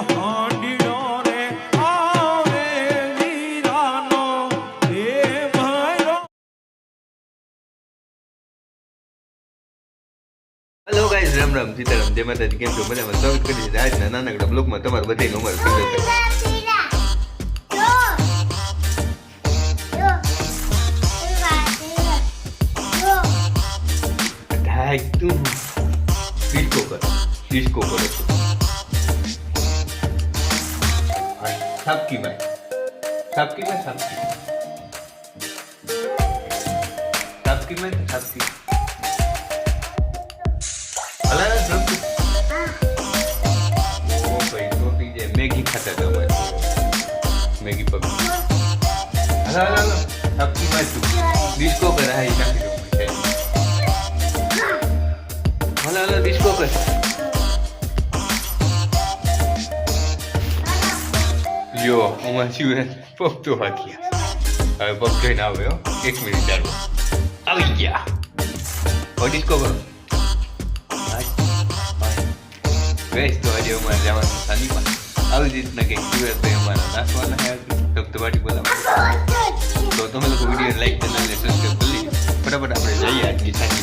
Hello guys Ram Ram, Sitaram, જય માતાજી, કેમ છો? મજામાં? સ્વાગત કરી છે આજના નાનકડા બ્લોગમાં તમારું બધી અમારું सबकी मैं। सबकी में सबकी। सबकी में सबकी। अलग सबकी। वो तो कोई मैगी खाता था मैं मैगी पबी अलग मैं तू। डिस्को कर रहा है इतना फिर अलग अलग डिस्को कर કર જો અમાર શિવરાજ પગ તો વાગ્યા હવે પગ જોઈને આવે હો એક મિનિટ ચાલો આવી ગયા હવે ડિસ્કો કરો ગઈશ તો આજે અમારે જવાનું સાનીમાં આવી રીતના કંઈક શિવરાજભાઈ અમારા નાખવાના છે ધબધબાટી બોલાવવા તો તમે લોકો વિડીયો લાઈક ચેનલને સબસ્ક્રાઈબ કરી લેજો ફટાફટ આપણે જઈએ આજની સાંજે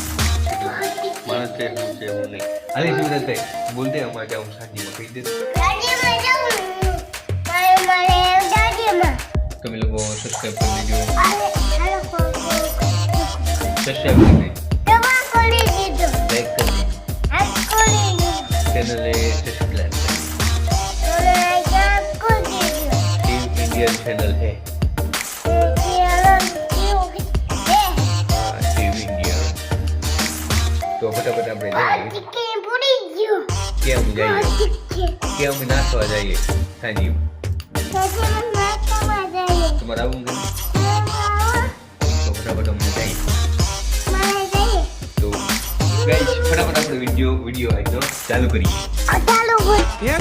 માણસ છે હું છે હું નહીં હાલે શિવરાજભાઈ બોલતે અમારે જાઉં સાંજીમાં કહી દે કરી દેજો સબસ્ક્રાઈબ કરી દેજો લાઈક કરી દેજો ચેનલે સબસ્ક્રાઈબ કરી ટીમ ઇન્ડિયન ચેનલ છે હા ટીમ ઇન્ડિયન તો ફટાફટ આપણે જઈએ કેમ જઈએ કેમ નાખવા જઈએ સાંજી તમારે આવું કે તો ફટાફટ અમને જઈએ તો ગાઈસ ફટાફટ આપણે વીડિયો વીડિયો આજનો ચાલુ કરીએ. એ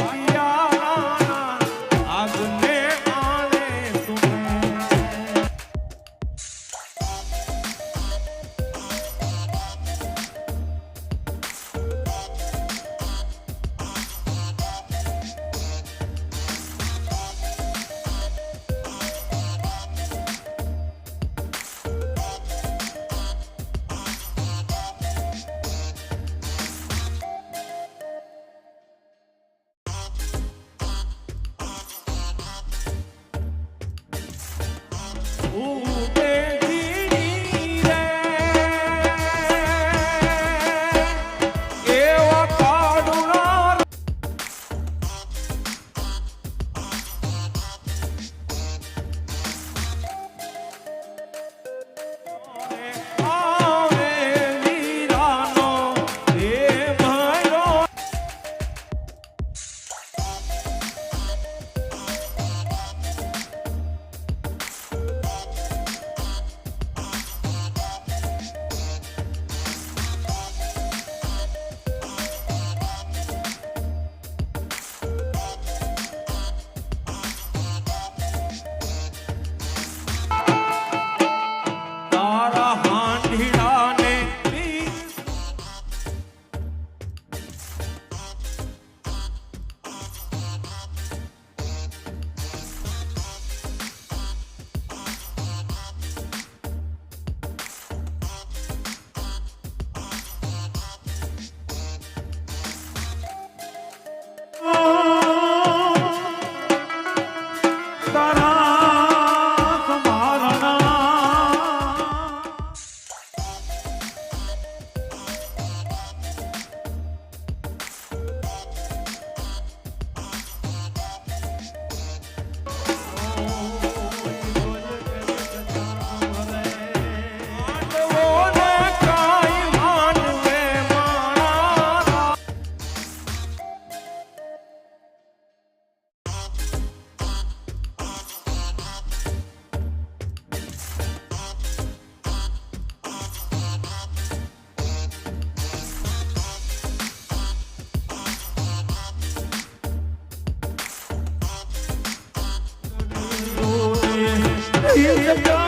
पाठी Yeah.